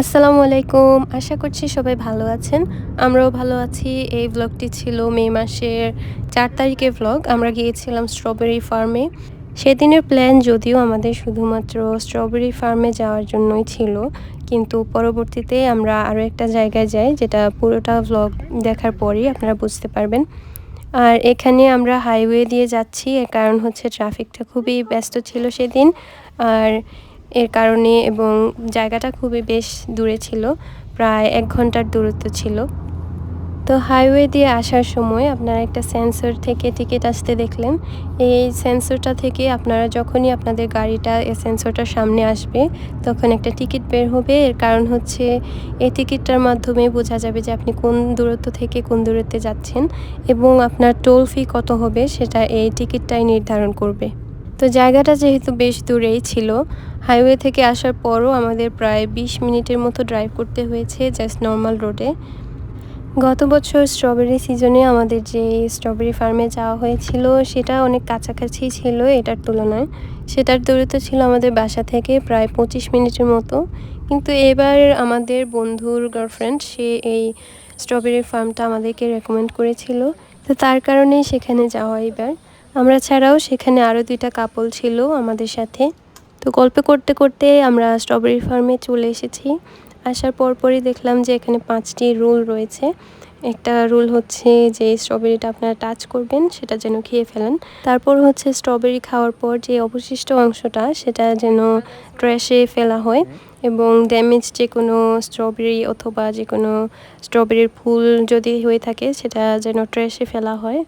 আসসালামু আলাইকুম। আশা করছি সবাই ভালো আছেন। আমরাও ভালো আছি। এই ব্লগটি ছিল মে মাসের চার তারিখের ব্লগ আমরা গিয়েছিলাম স্ট্রবেরি ফার্মে সেদিনের প্ল্যান যদিও আমাদের শুধুমাত্র স্ট্রবেরি ফার্মে যাওয়ার জন্যই ছিল। কিন্তু পরবর্তীতে আমরা আরও একটা জায়গায় যাই, যেটা পুরোটা ব্লগ দেখার পরই আপনারা বুঝতে পারবেন। আর এখানে আমরা হাইওয়ে দিয়ে যাচ্ছি। এর কারণ হচ্ছে ট্রাফিকটা খুবই ব্যস্ত ছিল সেদিন। আর এর কারণে এবং জায়গাটা খুবই বেশ দূরে ছিল, প্রায় এক ঘণ্টার দূরত্ব ছিল। তো হাইওয়ে দিয়ে আসার সময় আপনারা একটা সেন্সর থেকে টিকিট আসতে দেখলেন। এই সেন্সরটা থেকে আপনারা যখনই আপনাদের গাড়িটা, এই সেন্সরটার সামনে আসবে, তখন একটা টিকিট বের হবে। এর কারণ হচ্ছে, এই টিকিটটার মাধ্যমে বোঝা যাবে যে আপনি কোন দূরত্ব থেকে কোন দূরত্বে যাচ্ছেন এবং আপনার টোল ফি কত হবে, সেটা এই টিকিটটাই নির্ধারণ করবে। তো জায়গাটা যেহেতু বেশ দূরেই ছিল হাইওয়ে থেকে আসার পরও আমাদের প্রায় বিশ মিনিটের মতো ড্রাইভ করতে হয়েছে জাস্ট নর্মাল রোডে গত বছর স্ট্রবেরি সিজনে আমাদের যে স্ট্রবেরি ফার্মে যাওয়া হয়েছিল, সেটা অনেক কাছাকাছি ছিল এটার তুলনায়। সেটার দূরত্ব ছিল আমাদের বাসা থেকে প্রায় পঁচিশ মিনিটের মতো। কিন্তু এবার আমাদের বন্ধুর গার্লফ্রেন্ড সে এই স্ট্রবেরি ফার্মটা আমাদেরকে রেকমেন্ড করেছিল। তো তার কারণেই সেখানে যাওয়া এবার। আমরা ছাড়াও সেখানে আরও দুইটা কাপল ছিল আমাদের সাথে। তো গল্প করতে করতে আমরা স্ট্রবেরি ফার্মে চলে এসেছি। আসার পরপরই দেখলাম যে এখানে পাঁচটি রুল রয়েছে। একটা রুল হচ্ছে যে স্ট্রবেরিটা আপনারা টাচ করবেন, সেটা যেন খেয়ে ফেলেন। তারপর হচ্ছে স্ট্রবেরি খাওয়ার পর যে অবশিষ্ট অংশটা, সেটা যেন ট্র্যাশে ফেলা হয় এবং ড্যামেজ যে কোনো স্ট্রবেরি অথবা যে কোনো স্ট্রবেরির ফুল যদি হয়ে থাকে, সেটা যেন ট্র্যাশে ফেলা হয়।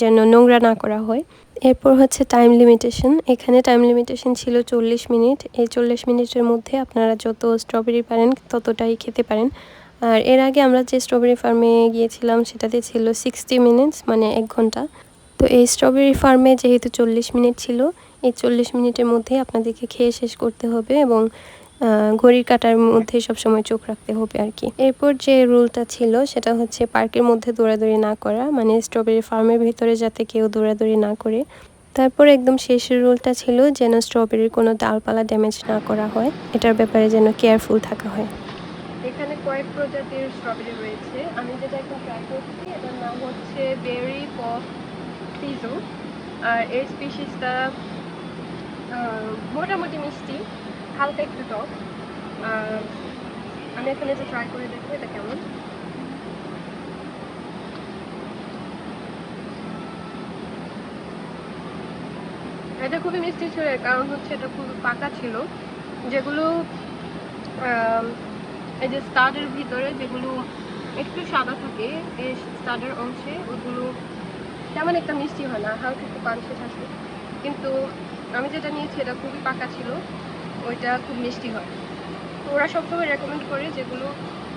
যেন নোংরা না করা হয়। এরপর হচ্ছে টাইম লিমিটেশন এখানে টাইম লিমিটেশন ছিল চল্লিশ মিনিট। এই চল্লিশ মিনিটের মধ্যে আপনারা যত স্ট্রবেরি পারেন, ততটাই খেতে পারেন। আর এর আগে আমরা যে স্ট্রবেরি ফার্মে গিয়েছিলাম, সেটাতে ছিল সিক্সটি মিনিটস মানে এক ঘণ্টা। তো এই স্ট্রবেরি ফার্মে যেহেতু চল্লিশ মিনিট ছিল, এই চল্লিশ মিনিটের মধ্যে আপনাদেরকে খেয়ে শেষ করতে হবে এবং ঘড়ির কাটার মধ্যে সবসময় চোখ রাখতে হবে আর কি। এরপর যে রুলটা ছিল, সেটা হচ্ছে পার্কের মধ্যে দৌড়াদৌড়ি না করা মানে স্ট্রবেরি ফার্মের ভিতরে যাতে কেউ দৌড়াদৌড়ি না করে। তারপর একদম শেষের রুলটা ছিল যেন স্ট্রবেরির কোনো ডালপালা ড্যামেজ না করা হয়, এটার ব্যাপারে যেন কেয়ারফুল থাকা হয়। এখানে কয়েক প্রজাতির স্ট্রবেরি রয়েছে। আমি যেটা এখন ট্রাই করছি, এটার নাম হচ্ছে বেরি পপ সিজো। আর এই স্পিসিসটা মোটামুটি মিষ্টি। হালকা একটু টক। আমি এখানে যে ট্রাই করে দেখব, এটা কেমন। এটা খুবই মিষ্টি ছিল কারণ হচ্ছে এটা খুব পাকা ছিল। যেগুলো এই যে স্টার্টের ভিতরে যেগুলো একটু সাদা থাকে, এই স্টার্টের অংশে ওগুলো তেমন একটা মিষ্টি হয় না, হালকা একটু পাঞ্চে থাকে। কিন্তু আমি যেটা নিয়েছি, এটা খুবই পাকা ছিল। ওইটা খুব মিষ্টি হয়। তো ওরা সবসময় রেকমেন্ড করে যেগুলো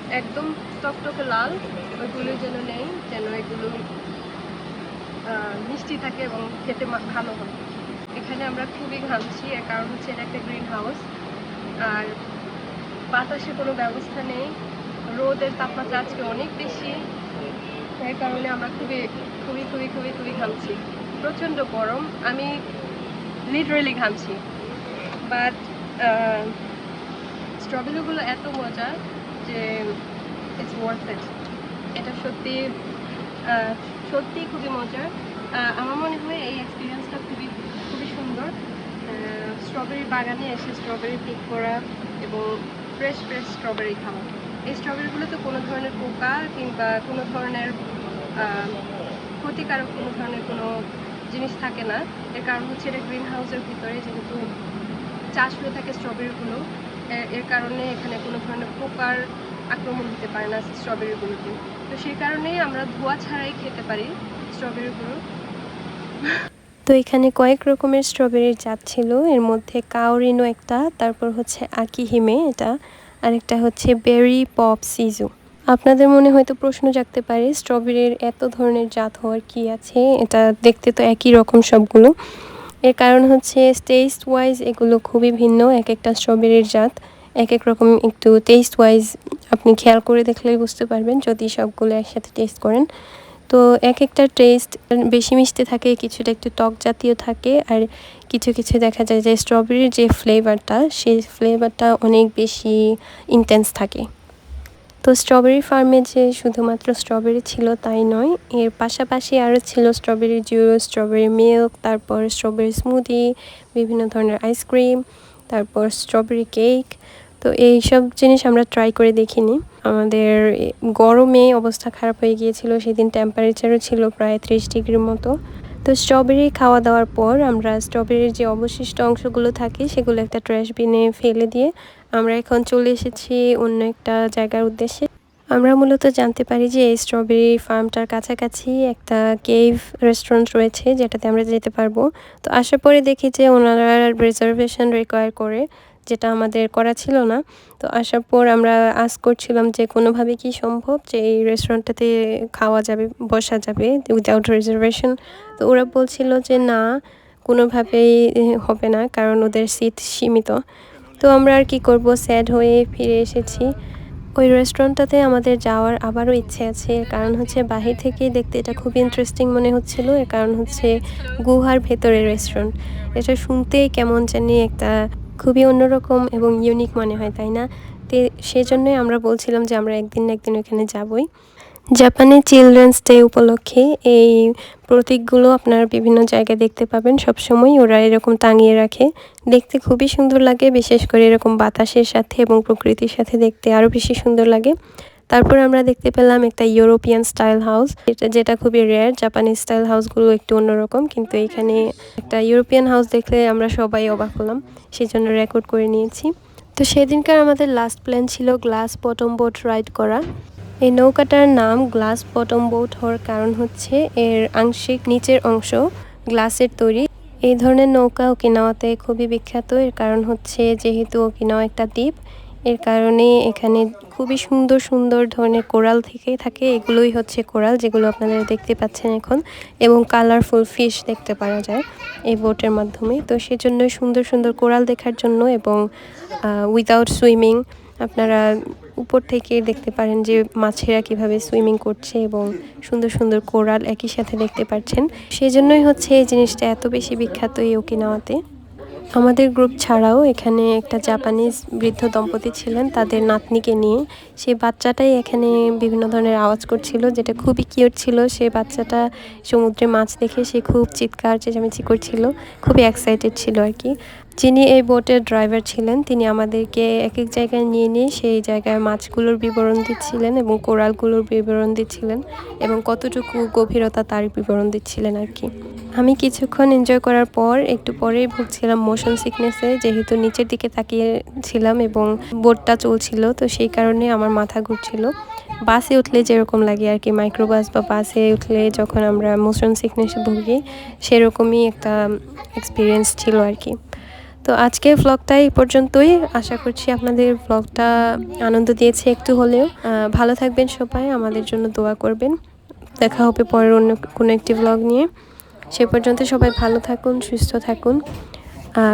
একদম টকটকে লাল, ওইগুলো যেন নেই, যেন এগুলো মিষ্টি থাকে এবং খেতে ভালো হয়। এখানে আমরা খুবই ঘামছি কারণ হচ্ছে এটা একটা গ্রিন হাউস আর বাতাসে কোনো ব্যবস্থা নেই, রোদের তাপমাত্রা আজকে অনেক বেশি, এর কারণে আমরা খুবই খুবই খুবই খুবই খুবই ঘামছি। প্রচণ্ড গরম, আমি লিটারেলি ঘামছি। বাট স্ট্রবেরিগুলো এত মজা যে ইটস ওয়ার্থ ইট এটা সত্যি সত্যি খুবই মজার। আমার মনে হয় এই এক্সপিরিয়েন্সটা খুবই খুবই সুন্দর। স্ট্রবেরি বাগানে এসে স্ট্রবেরি পিক করা এবং ফ্রেশ ফ্রেশ স্ট্রবেরি খাওয়া। এই স্ট্রবেরিগুলোতে কোনো ধরনের পোকা কিংবা কোনো ধরনের ক্ষতিকারক কোনো ধরনের কোনো জিনিস থাকে না। এর কারণ হচ্ছে এটা গ্রিন হাউসের ভিতরে যেহেতু চাষ হয়ে থাকে স্ট্রবেরিগুলো এর কারণে এখানে কোনো ধরনের পোকার আক্রমণ হতে পারে না স্ট্রবেরিগুলোতে। তো সেই কারণেই আমরা ধোয়া ছাড়াই খেতে পারি স্ট্রবেরিগুলো। তো এখানে কয়েক রকমের স্ট্রবেরির জাত ছিল। এর মধ্যে কাউরিনো একটা, তারপর হচ্ছে আকি হিমে এটা আরেকটা হচ্ছে বেরি পপ সিজু। আপনাদের মনে হয়তো প্রশ্ন জাগতে পারে, স্ট্রবেরির এত ধরনের জাত হওয়ার কি আছে? এটা দেখতে তো একই রকম সবগুলো। এর কারণ হচ্ছে টেস্ট ওয়াইজ এগুলো খুবই ভিন্ন এক একটা স্ট্রবেরির জাত। এক এক রকম একটু টেস্ট ওয়াইজ আপনি খেয়াল করে দেখলেই বুঝতে পারবেন যদি সবগুলো একসাথে টেস্ট করেন। তো এক একটা টেস্ট বেশি মিষ্টি থাকে, কিছুটা একটু টক জাতীয় থাকে আর কিছু কিছু দেখা যায় যে স্ট্রবেরির যে ফ্লেভারটা সেই ফ্লেভারটা অনেক বেশি ইন্টেন্স থাকে। তো স্ট্রবেরি ফার্মে যে শুধুমাত্র স্ট্রবেরি ছিল তাই নয়, এর পাশাপাশি আরও ছিল স্ট্রবেরি জুস স্ট্রবেরি মিল্ক তারপর স্ট্রবেরি স্মুদি বিভিন্ন ধরনের আইসক্রিম তারপর স্ট্রবেরি কেক তো এই সব জিনিস আমরা ট্রাই করে দেখিনি। আমাদের গরমে অবস্থা খারাপ হয়ে গিয়েছিল, সেদিন টেম্পারেচারও ছিল প্রায় ত্রিশ ডিগ্রির মতো। তো স্ট্রবেরি খাওয়া দাওয়ার পর আমরা স্ট্রবেরির যে অবশিষ্ট অংশগুলো থাকে, সেগুলো একটা ট্র্যাশ বিনে ফেলে দিয়ে আমরা এখন চলে এসেছি অন্য একটা জায়গার উদ্দেশ্যে। আমরা মূলত জানতে পারি যে এই স্ট্রবেরি ফার্মটার কাছাকাছি একটা কেভ রেস্টুরেন্ট রয়েছে যেটাতে আমরা যেতে পারব। তো আসার পরে দেখি যে ওনারা রিজার্ভেশন রিকোয়ার করে, যেটা আমাদের করা ছিল না। তো আসার পর আমরা আস করছিলাম যে কোনোভাবে কি সম্ভব যে এই রেস্টুরেন্টটাতে খাওয়া যাবে, বসা যাবে উইদাউট রিজার্ভেশন তো ওরা বলছিল যে না, কোনোভাবেই হবে না কারণ ওদের সিট সীমিত। তো আমরা আর কি করব? স্যাড হয়ে ফিরে এসেছি। ওই রেস্টুরেন্টটাতে আমাদের যাওয়ার আবারও ইচ্ছে আছে। কারণ হচ্ছে বাহির থেকেই দেখতে এটা খুব ইন্টারেস্টিং মনে হচ্ছিল। এর কারণ হচ্ছে গুহার ভেতরে রেস্টুরেন্ট এটা শুনতেই কেমন জানি একটা খুবই অন্যরকম এবং ইউনিক মনে হয়, তাই না? তো সেজন্যই আমরা বলছিলাম যে আমরা একদিন না একদিন ওখানে যাবই। জাপানে চিলড্রেন্স ডে উপলক্ষে এই প্রতীকগুলো আপনার বিভিন্ন জায়গায় দেখতে পাবেন। সবসময় ওরা এরকম টাঙিয়ে রাখে। দেখতে খুবই সুন্দর লাগে, বিশেষ করে এরকম বাতাসের সাথে এবং প্রকৃতির সাথে দেখতে আরও বেশি সুন্দর লাগে। তারপর আমরা দেখতে পেলাম একটা ইউরোপিয়ান স্টাইল হাউস যেটা যেটা খুবই রেয়ার জাপানিজ স্টাইল হাউসগুলো একটু অন্যরকম, কিন্তু এখানে একটা ইউরোপিয়ান হাউস দেখলে আমরা সবাই অবাক হলাম সেই জন্য রেকর্ড করে নিয়েছি। তো সেদিনকার আমাদের লাস্ট প্ল্যান ছিল গ্লাস বটম বোট রাইড করা। এই নৌকাটার নাম গ্লাস বটম বোট হওয়ার কারণ হচ্ছে এর আংশিক নিচের অংশ গ্লাসের তৈরি। এই ধরনের নৌকা ওকিনাওয়াতে খুবই বিখ্যাত। এর কারণ হচ্ছে যেহেতু ওকিনাওয়া একটা দ্বীপ, এর কারণে এখানে খুবই সুন্দর সুন্দর ধরনের কোরাল থেকেই থাকে। এগুলোই হচ্ছে কোরাল যেগুলো আপনারা দেখতে পাচ্ছেন এখন এবং কালারফুল ফিশ দেখতে পাওয়া যায় এই বোটের মাধ্যমে। তো সেজন্যই সুন্দর সুন্দর কোরাল দেখার জন্য এবং উইদাউট সুইমিং আপনারা উপর থেকে দেখতে পারেন যে মাছেরা কীভাবে সুইমিং করছে এবং সুন্দর সুন্দর কোরাল একই সাথে দেখতে পাচ্ছেন। সেই জন্যই হচ্ছে এই জিনিসটা এত বেশি বিখ্যাত এই ওকিনাওয়াতে। আমাদের গ্রুপ ছাড়াও এখানে একটা জাপানিজ বৃদ্ধ দম্পতি ছিলেন, তাদের নাতনিকে নিয়ে। সেই বাচ্চাটাই এখানে বিভিন্ন ধরনের আওয়াজ করছিল, যেটা খুবই কিউট ছিল। সেই বাচ্চাটা সমুদ্রে মাছ দেখে সে খুব চিৎকার, চেঁচামেচি করছিল, খুবই এক্সাইটেড ছিল আর কি। যিনি এই বোটের ড্রাইভার ছিলেন, তিনি আমাদেরকে এক এক জায়গায় নিয়ে নিয়ে সেই জায়গায় মাছগুলোর বিবরণ দিচ্ছিলেন এবং কোরালগুলোর বিবরণ দিচ্ছিলেন এবং কতটুকু গভীরতা তার বিবরণ দিচ্ছিলেন আর কি। আমি কিছুক্ষণ এনজয় করার পর একটু পরেই ভুগছিলাম মোশন সিকনেসে যেহেতু নিচের দিকে তাকিয়ে ছিলাম এবং বোটটা চলছিল, তো সেই কারণে আমার মাথা ঘুরছিল। বাসে উঠলে যেরকম লাগে আর কি মাইক্রোবাস বা বাসে উঠলে যখন আমরা মোশন সিকনেসে ভুগি, সেরকমই একটা এক্সপিরিয়েন্স ছিল আর কি। তো আজকে ভ্লগটা এই পর্যন্তই। আশা করছি আপনাদের ভ্লগটা আনন্দ দিয়েছে একটু হলেও। ভালো থাকবেন সবাই, আমাদের জন্য দোয়া করবেন। দেখা হবে পরের অন্য কোনো একটি ভ্লগ নিয়ে। সে পর্যন্ত সবাই ভালো থাকুন, সুস্থ থাকুন।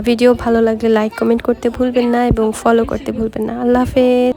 ভিডিও ভালো লাগলে লাইক কমেন্ট করতে ভুলবেন না এবং ফলো করতে ভুলবেন না। আল্লাহ হাফেজ।